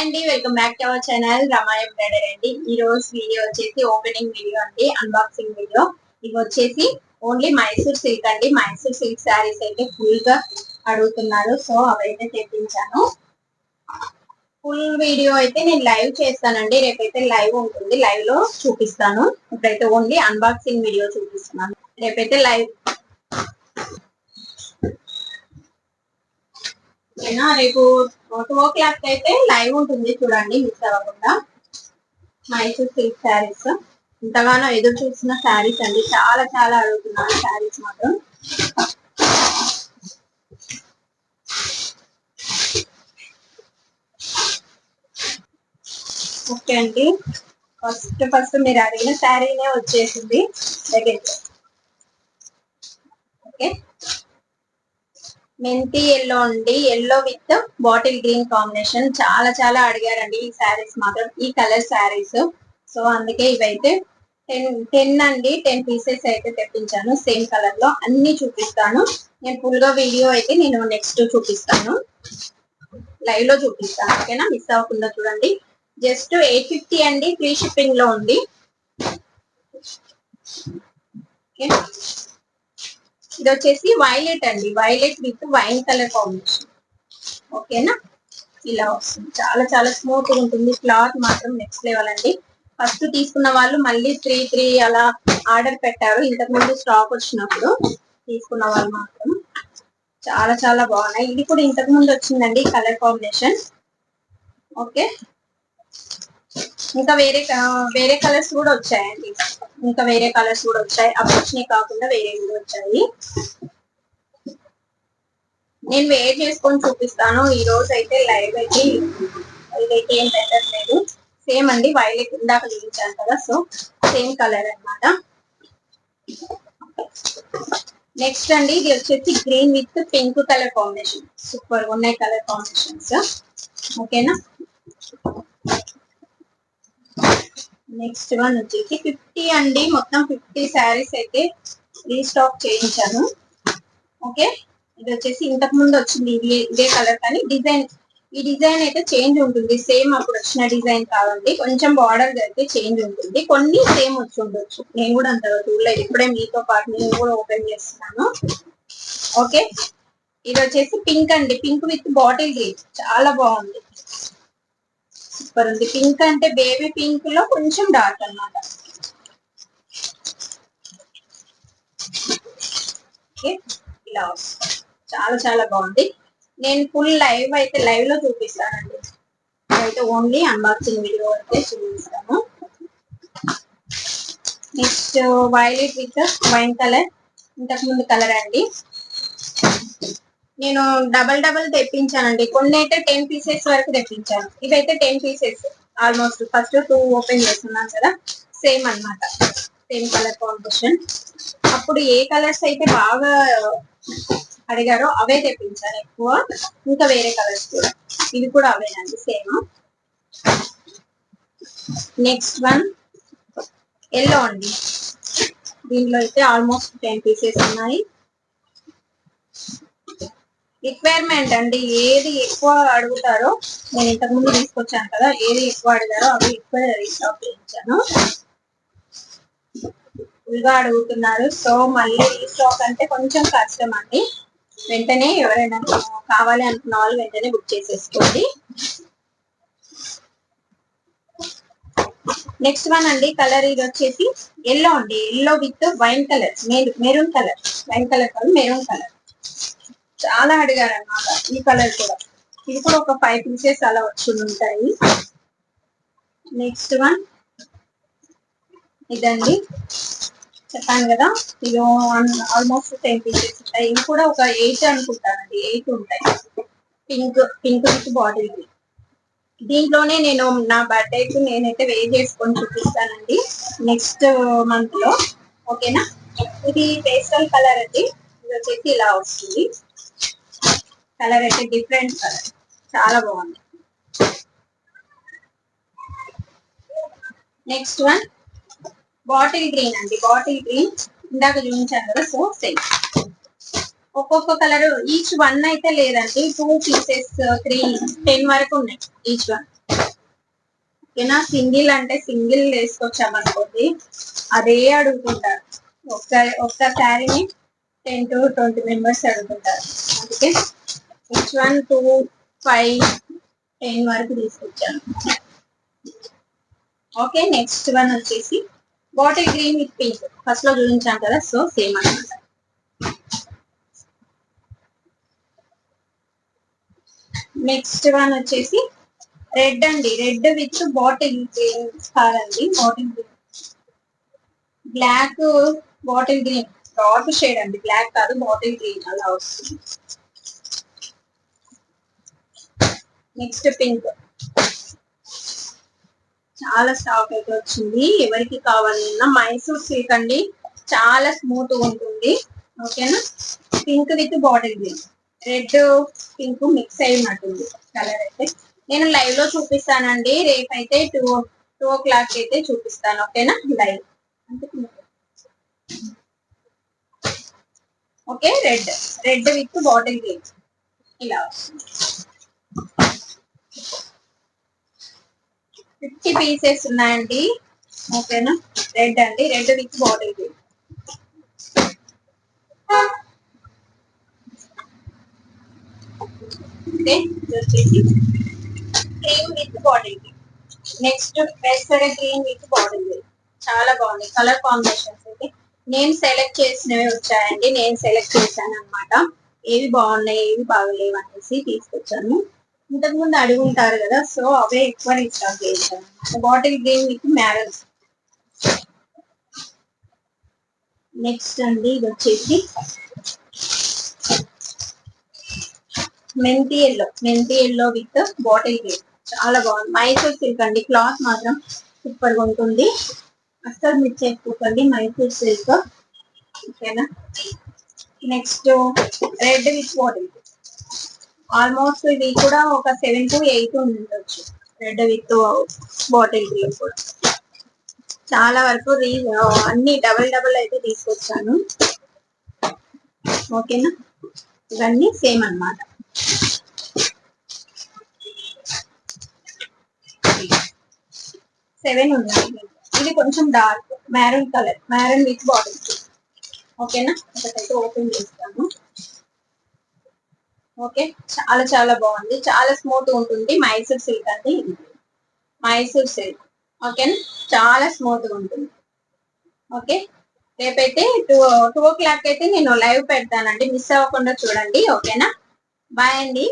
Hi అండి welcome back to our channel. రమాయ brother అండి ఈ రోజు వీడియో వచ్చేసి ఓపెనింగ్ వీడియో అండి. అన్బాక్సింగ్ వీడియో ఇవి వచ్చేసి ఓన్లీ మైసూర్ సిల్క్ అండి. మైసూర్ సిల్క్ శారీస్ అయితే ఫుల్గా అడుగుతున్నారు. సో అవైతే తెప్పించాను. ఫుల్ వీడియో అయితే నేను లైవ్ చేస్తానండి. రేపైతే లైవ్ ఉంటుంది. లైవ్లో చూపిస్తాను. ఇప్పుడైతే ఓన్లీ అన్బాక్సింగ్ వీడియో చూపిస్తున్నాను. రేపైతే లైవ్ ఓకేనా రేపు టూ ఓ క్లాక్ అయితే లైవ్ ఉంటుంది చూడండి మిస్ అవ్వకుండా. మైసూర్ సిల్క్ శారీస్. ఇంతగానో ఎదురు చూస్తున్న శారీస్ అండి. చాలా చాలా అడుగుతున్నాను శారీస్ మాత్రం. ఓకే అండి. ఫస్ట్ ఫస్ట్ మీరు అడిగిన శారీనే వచ్చేసింది. Second okay. మెంతి ఎల్లో అండి. Yellow with bottle green combination చాలా చాలా అడిగారండి ఈ శారీస్ మాత్రం ఈ కలర్ శారీస్ సో అందుకే ఇవైతే టెన్ టెన్ అండి. టెన్ పీసెస్ అయితే తెప్పించాను. సేమ్ కలర్లో అన్ని చూపిస్తాను. నేను ఫుల్గా వీడియో అయితే నేను నెక్స్ట్ చూపిస్తాను. లైవ్లో చూపిస్తాను. ఓకేనా మిస్ అవ్వకుండా చూడండి. జస్ట్ ఎయిట్ ఫిఫ్టీ అండి. ఫ్రీ షిప్పింగ్లో ఉంది. ఓకే ఇది వచ్చేసి వైలెట్ అండి. Violet with wine colour combination ఓకేనా? ఇలా వస్తుంది. చాలా చాలా స్మూత్ ఉంటుంది. క్లాత్ మాత్రం నెక్స్ట్ లెవెల్ అండి. ఫస్ట్ తీసుకున్న వాళ్ళు మళ్ళీ త్రీ త్రీ అలా ఆర్డర్ పెట్టారు. ఇంతకు ముందు స్టాక్ వచ్చినప్పుడు తీసుకున్న వాళ్ళు మాత్రం చాలా చాలా బాగున్నాయి. ఇది కూడా ఇంతకు ముందు వచ్చిందండి కలర్ కాంబినేషన్ ఓకే? ఇంకా వేరే వేరే కలర్స్ కూడా వచ్చాయండి. ఇంకా వేరే కలర్స్ కూడా వచ్చాయి. అవి కాకుండా వేరే కూడా వచ్చాయి. నేను వేర్ చేసుకొని చూపిస్తాను. ఈ రోజు అయితే లైవ్ అయితే ఇదైతే ఏం పెట్టట్లేదు సేమ్ అండి వైలెట్ ఇందాక చూపించాను కదా సో సేమ్ కలర్ అన్నమాట. నెక్స్ట్ అండి ఇది వచ్చేసి green with pink colour combination super ఉన్నాయి కలర్ కాంబినేషన్స్ ఓకేనా? నెక్స్ట్ వన్ వచ్చేసి ఫిఫ్టీ అండి. మొత్తం ఫిఫ్టీ శారీస్ అయితే రీస్టాక్ చేయించాను. ఓకే? ఇది వచ్చేసి ఇంతకు ముందు వచ్చింది ఇది ఇదే కలర్ కానీ డిజైన్ ఈ డిజైన్ అయితే చేంజ్ ఉంటుంది. సేమ్ అప్పుడు వచ్చిన డిజైన్ కాదండి. కొంచెం బార్డర్ అయితే చేంజ్ ఉంటుంది. కొన్ని సేమ్ వచ్చి ఉండొచ్చు. నేను కూడా అంతగా చూడలేదు. ఇప్పుడే మీతో పాటు నేను కూడా ఓపెన్ చేస్తున్నాను. ఓకే? ఇది వచ్చేసి పింక్ అండి. Pink with bottle green. చాలా బాగుంది. సూపర్ ఉంది పింక్ అంటే బేబీ పింక్లో కొంచెం డార్క్ అన్నమాట. ఓకే ఇలా వస్తుంది. చాలా చాలా బాగుంది. నేను ఫుల్ లైవ్ అయితే లైవ్లో చూపిస్తానండి. అయితే ఓన్లీ అన్బాక్సింగ్ వీడియో అయితే చూపిస్తాను. Next violet with wine colour. ఇంతకు ముందు కలర్ అండి. నేను డబల్ డబల్ తెప్పించానండి. కొన్ని అయితే టెన్ పీసెస్ వరకు తెప్పించాను. ఇదైతే ten pieces almost first two open చేస్తున్నాను కదా. సేమ్ అన్నమాట. సేమ్ కలర్ కాంబినేషన్ అప్పుడు ఏ కలర్స్ అయితే బాగా అడిగారో అవే తెప్పించాను ఎక్కువ. ఇంకా వేరే కలర్స్ కూడా. ఇది కూడా అవేనండి సేమ్ నెక్స్ట్ వన్ ఎల్లో అండి. దీంట్లో అయితే ఆల్మోస్ట్ టెన్ పీసెస్ ఉన్నాయి. రిక్వైర్మెంట్ అండి ఏది ఎక్కువ అడుగుతారో నేను ఇంతకు ముందు తీసుకొచ్చాను కదా ఏది ఎక్కువ అడిగారో అవి ఎక్కువ రీస్టాక్ చేయించాను. అడుగుతున్నారు. సో మళ్ళీ రీస్టాక్ అంటే కొంచెం కష్టం అండి. వెంటనే ఎవరైనా కావాలి అనుకున్న వాళ్ళు వెంటనే బుక్ చేసేసుకోండి. నెక్స్ట్ వన్ అండి కలర్ ఇది వచ్చేసి ఎల్లో అండి. Yellow with wine colour maroon colour wine colour కాదు మెరూన్ కలర్ చాలా అడిగారు అన్నమాట ఈ కలర్ కూడా. ఇది కూడా ఒక ఫైవ్ పీసెస్ అలా వచ్చి ఉంటాయి. నెక్స్ట్ వన్ ఇదండి. చెప్పాను కదా ఇది ఆల్మోస్ట్ టెన్ పీసెస్ ఉంటాయి. ఇవి కూడా ఒక ఎయిట్ అనుకుంటానండి. ఎయిట్ ఉంటాయి. పింక్ పింక్ విత్ బాటిల్ దీంట్లోనే నేను నా బర్త్డేకి నేనైతే వే చేసుకొని చూపిస్తానండి. నెక్స్ట్ మంత్లో. ఓకేనా ఇది పేస్టల్ కలర్ అండి. ఇది వచ్చేసి ఇలా వస్తుంది. కలర్ అయితే డిఫరెంట్ కలర్. చాలా బాగుంది. నెక్స్ట్ వన్ బాటిల్ గ్రీన్ అండి. బాటిల్ గ్రీన్ ఇందాక చూపించాను కదా సో సేమ్ ఒక్కొక్క కలర్ ఈచ్ వన్ అయితే లేదండి. టూ పీసెస్ త్రీ టెన్ వరకు ఉన్నాయి ఈచ్ వన్ ఓకేనా? సింగిల్ అంటే సింగిల్ వేసుకొచ్చామనుకోండి అదే అడుగుతుంటారు. ఒక్క ఒక్క శారీని టెన్ టు ట్వంటీ మెంబర్స్ అడుగుతుంటారు. అందుకే which one two five ten వరకు తీసుకొచ్చాను. ఓకే నెక్స్ట్ వన్ వచ్చేసి బాటిల్ గ్రీన్ విత్ పింక్ ఫస్ట్లో చూపించాను కదా సో సేమ్ అన్నమాట. నెక్స్ట్ వన్ వచ్చేసి రెడ్ అండి. రెడ్ విత్ బాటిల్ గ్రీన్ కాదండి bottle green black bottle green dark shade అండి. బ్లాక్ కాదు బాటిల్ గ్రీన్ అలా వస్తుంది. నెక్స్ట్ పింక్ చాలా స్టాక్ అయితే వచ్చింది. ఎవరికి కావాలన్నా మైసూర్ సిల్క్ అండి. చాలా స్మూత్ ఉంటుంది. ఓకేనా pink with bottle green red pink mix అయి ఉన్నట్టుంది కలర్ అయితే. నేను లైవ్లో చూపిస్తానండి. రేపు అయితే టూ టూ ఓ క్లాక్ అయితే చూపిస్తాను. ఓకేనా live okay red red with bottle green ఇలా. వస్తుంది ఫిఫ్టీ పీసెస్ ఉన్నాయండి. ఓకేనా? రెడ్ అండి. రెడ్ విత్ బాటిల్ ఓకే వచ్చేసి క్రీమ్ విత్ బాటిల్ నెక్స్ట్ పెసర గ్రీన్ విత్ బాటిల్ చాలా బాగుంది. కలర్ కాంబినేషన్స్ అయితే. నేను సెలెక్ట్ చేసినవి వచ్చాయండి. నేను సెలెక్ట్ చేశాను అనమాట ఏవి బాగున్నాయి ఏవి బాగలేవు అనేసి తీసుకొచ్చాను. ఇంతకు ముందు అడిగి ఉంటారు కదా సో అవే ఎక్కువ స్టాక్ చేశాను bottle green with maroon next అండి ఇది వచ్చేసి మెంతి ఎల్లో. మెంతి ఎల్లో విత్ బాటిల్ గ్రీన్ చాలా బాగుంది. మైసూర్ సిల్క్ అండి. క్లాత్ మాత్రం సూపర్గా ఉంటుంది. అస్సలు మీరు చేసుకోకండి మైసూర్ సిల్క్ ఓకేనా next red with bottle almost ఇది కూడా ఒక సెవెన్ టు ఎయిట్ ఉండొచ్చు. రెడ్ విత్ బాటిల్ గ్రీన్ కూడా. చాలా వరకు రీ అన్ని డబల్ డబల్ అయితే తీసుకొచ్చాను. ఓకేనా? ఇవన్నీ సేమ్ అన్నమాట. సెవెన్ ఉన్నాయి. ఇది కొంచెం dark. Maroon colour. Maroon with bottle ఓకేనా? ఒకటైతే ఓపెన్ చేస్తాను. ఓకే. చాలా చాలా బాగుంది. చాలా స్మూత్ ఉంటుంది. మైసూర్ సిల్క్ అంటే ఇది. మైసూర్ సిల్క్. ఓకేనా చాలా స్మూత్ ఉంటుంది. ఓకే. రేపైతే టూ టూ ఓ క్లాక్ అయితే నేను లైవ్ పెడతానండి. మిస్ అవ్వకుండా చూడండి. ఓకేనా? బాయ్ అండి.